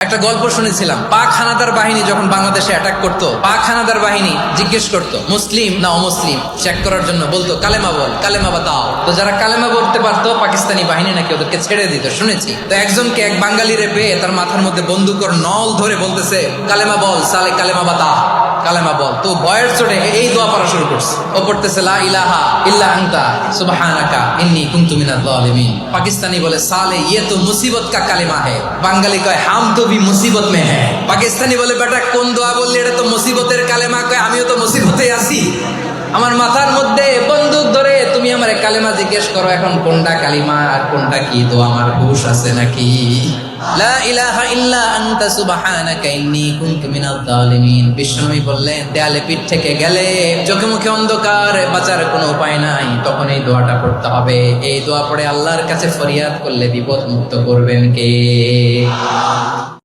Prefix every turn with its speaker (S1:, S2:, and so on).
S1: একটা গল্প শুনেছিলাম। পাক হানাদার বাহিনী যখন বাংলাদেশে অ্যাটাক করত পাক হানাদার বাহিনী জিজ্ঞেস করত, মুসলিম না অমুসলিম? চেক করার জন্য বলতো, কালেমা বল, কালেমা বা দাও তো যারা কালেমা বলতে পারতো, পাকিস্তানি বাহিনী নাকি ওদেরকে ছেড়ে দিত, শুনেছি। তো একজনকে এক বাঙালি রে পেয়ে তার মাথার মধ্যে বন্দুকর নল ধরে বলতেছে, কালেমা বল, সালে কালেমা বা বাতা কালেমা বল। তো বয়ের চড়ে এই দোয়া পড়া শুরু করছে। ও পড়তেছে, লা ইলাহা ইল্লা আনতা, সুবহানাকা ইন্নি কুনতু মিনাল জালিমিন পাকিস্তানি বলে, সালে ইয়ে তো মুসিবত কা কালেমা হে। বাঙালি কয়, হাম তো ভি মুসিবত মে হে। পাকিস্তানি বলে, বেটা, কোন দোয়া বললি, এটা তো মুসিবতের কালেমা? কয়, আমিও তো মুসিবতে আছি। আমার মাথার মধ্যে বন্দুক ধরে তুমি আমার কালেমা জিজ্ঞেস করো, এখন কোনটা কালিমা আর কোনটা কি? দোয়া আমার হুশ আছে নাকি? বললেন, দেয়ালে পিঠ থেকে গেলে চোখে মুখে অন্ধকার, বাঁচার কোনো উপায় নাই, তখন এই দোয়াটা হবে। এই দোয়া পড়ে আল্লাহর কাছে ফরিয়াদ করলে বিপদ মুক্ত করবেন কে?